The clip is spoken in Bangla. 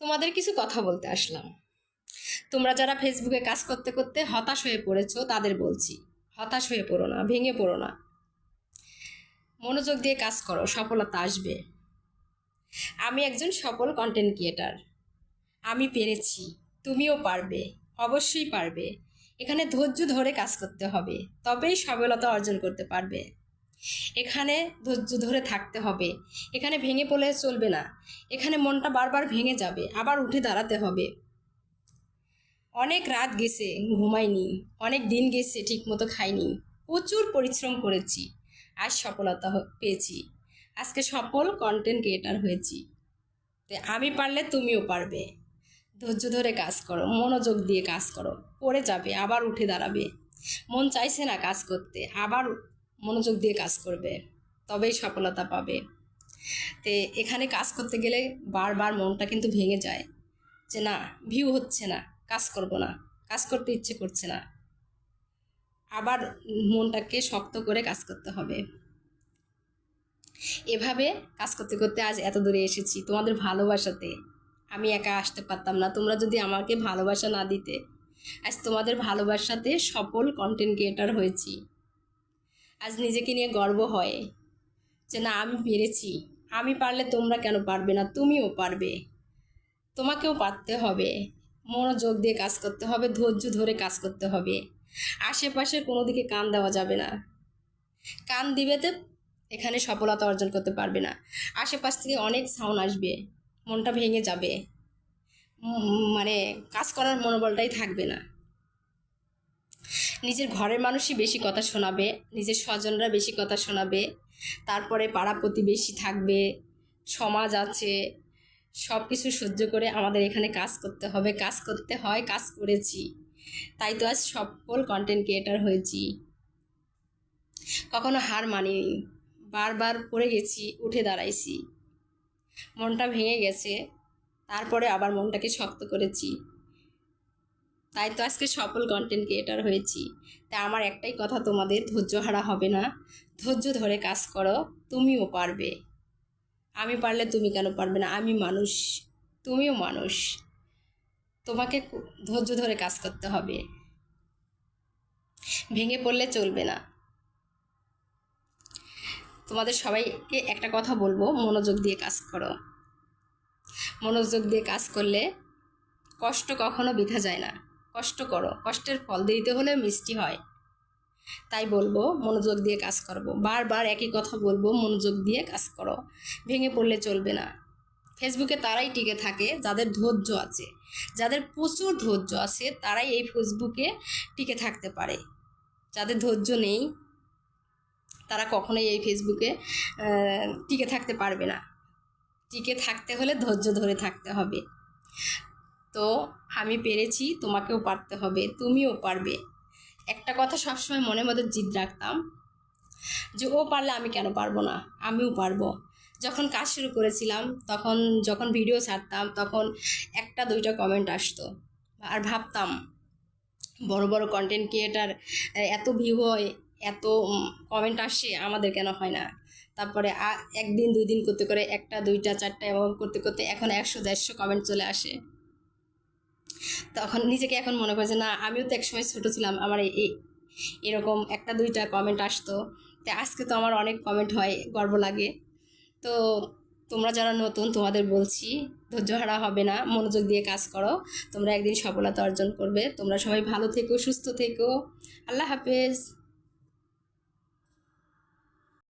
তোমাদের কিছু কথা বলতে আসলাম। তোমরা যারা ফেসবুকে কাজ করতে করতে হতাশ হয়ে পড়েছো, তাদের বলছি, হতাশ হয়ে পড়ো না, ভেঙে পড়ো না। মনোযোগ দিয়ে কাজ করো, সফলতা আসবে। আমি একজন সফল কন্টেন্ট ক্রিয়েটার আমি পেরেছি, তুমিও পারবে, অবশ্যই পারবে। এখানে ধৈর্য ধরে কাজ করতে হবে, তবেই সফলতা অর্জন করতে পারবে। এখানে ধৈর্য ধরে থাকতে হবে। এখানে ভেঙে পড়লে চলবে না। এখানে মনটা বারবার ভেঙে যাবে, আবার উঠে দাঁড়াতে হবে। অনেক রাত গেছে, ঘুমাইনি। অনেক দিন গেছে ঠিক মতো খাইনি। প্রচুর পরিশ্রম করেছি। আজ সফলতা পেয়েছি। আজকে সফল কন্টেন্ট ক্রিয়েটার হয়েছি। তো আমি পারলে তুমিও পারবে। ধৈর্য ধরে কাজ করো, মনোযোগ দিয়ে কাজ করো। পড়ে যাবে, আবার উঠে দাঁড়াবে। মন চাইছে না কাজ করতে, আবার মনোযোগ দিয়ে কাজ করবে, তবেই সফলতা পাবে। তে এখানে কাজ করতে গেলে বারবার মনটা কিন্তু ভেঙে যায় যে না ভিউ হচ্ছে না, কাজ করব না, কাজ করতে ইচ্ছে করছে না। আবার মনটাকে শক্ত করে কাজ করতে হবে। এভাবে কাজ করতে করতে আজ এত দূরে এসেছি তোমাদের ভালোবাসাতে। আমি একা আসতে পারতাম না, তোমরা যদি আমাকে ভালোবাসা না দিতে, আজ তোমাদের ভালোবাসাতে সফল কন্টেন্ট ক্রিয়েটার হয়েছি। আজ নিজেকে নিয়ে গর্ব হয় যে না, আমি পেরেছি। আমি পারলে তোমরা কেন পারবে না? তুমিও পারবে। তোমাকেও পারতে হবে। মনোযোগ দিয়ে কাজ করতে হবে, ধৈর্য ধরে কাজ করতে হবে। আশেপাশে কোনো দিকে কান দেওয়া যাবে না। কান দিবে তো এখানে সফলতা অর্জন করতে পারবে না। আশেপাশ থেকে অনেক সাউন্ড আসবে, মনটা ভেঙে যাবে। মানে কাজ করার মনোবলটাই থাকবে না। নিজের ঘরের মানুষই বেশি কথা শোনাবে, নিজের স্বজনরা বেশি কথা শোনাবে, তারপরে পাড়া প্রতিবেশী থাকবে, সমাজ আছে সব কিছু সহ্য করে আমাদের এখানে কাজ করতে হবে, কাজ করতে হয়, কাজ করেছি। তাই তো আজ সফল কন্টেন্ট ক্রিয়েটার হয়েছি। কখনো হার মানিনি, বারবার পড়ে গেছি, উঠে দাঁড়াইছি। মনটা ভেঙে গেছে, তারপরে আবার মনটাকে শক্ত করেছি। তাই তো আজকে সফল কন্টেন্ট ক্রিয়েটার হয়েছি। তা আমার একটাই কথা তোমাদের, ধৈর্য হারা হবে না। ধৈর্য ধরে কাজ করো, তুমিও পারবে। আমি পারলে তুমি কেন পারবে না? আমি মানুষ, তুমিও মানুষ। তোমাকে ধৈর্য ধরে কাজ করতে হবে। ভেঙে পড়লে চলবে না। তোমাদের সবাইকে একটা কথা বলব, মনোযোগ দিয়ে কাজ করো। মনোযোগ দিয়ে কাজ করলে কষ্ট কখনো বিধা যায় না। কষ্ট করো, কষ্টের ফল দিতে হলে মিষ্টি হয়। তাই বলব, মনোযোগ দিয়ে কাজ করব। বারবার একই কথা বলব, মনোযোগ দিয়ে কাজ করো। ভেঙে পড়লে চলবে না। ফেসবুকে তারাই টিকে থাকে, যাদের ধৈর্য আছে। যাদের প্রচুর ধৈর্য আছে, তারাই এই ফেসবুকে টিকে থাকতে পারে। যাদের ধৈর্য নেই, তারা কখনোই এই ফেসবুকে টিকে থাকতে পারবে না। টিকে থাকতে হলে ধৈর্য ধরে থাকতে হবে। তো আমি পেরেছি, তোমাকেও পারতে হবে, তুমিও পারবে। একটা কথা সবসময় মনের মধ্যে জিদ রাখতাম, যে ও পারলে আমি কেন পারব না? আমিও পারব। যখন কাজ শুরু করেছিলাম, তখন যখন ভিডিও ছাড়তাম, তখন একটা দুইটা কমেন্ট আসতো। আর ভাবতাম, বড় বড় কন্টেন্ট ক্রিয়েটার এত ভিউ হয়, এত কমেন্ট আসে, আমাদের কেন হয় না? তারপরে একদিন, দুই দিন করতে করে একটা, দুইটা, চারটা এবং করতে করতে এখন একশো, দেড়শো কমেন্ট চলে আসে। তখন নিজেকে এখন মনে করে যে, না, আমিও তো একসময় ছোটো ছিলাম, আমার এই এরকম একটা দুইটা কমেন্ট আসতো। তো আজকে তো আমার অনেক কমেন্ট হয়, গর্ব লাগে। তো তোমরা যারা নতুন, তোমাদের বলছি, ধৈর্য হারা হবে না, মনোযোগ দিয়ে কাজ করো। তোমরা একদিন সফলতা অর্জন করবে। তোমরা সবাই ভালো থেকো, সুস্থ থেকো। আল্লাহ হাফেজ।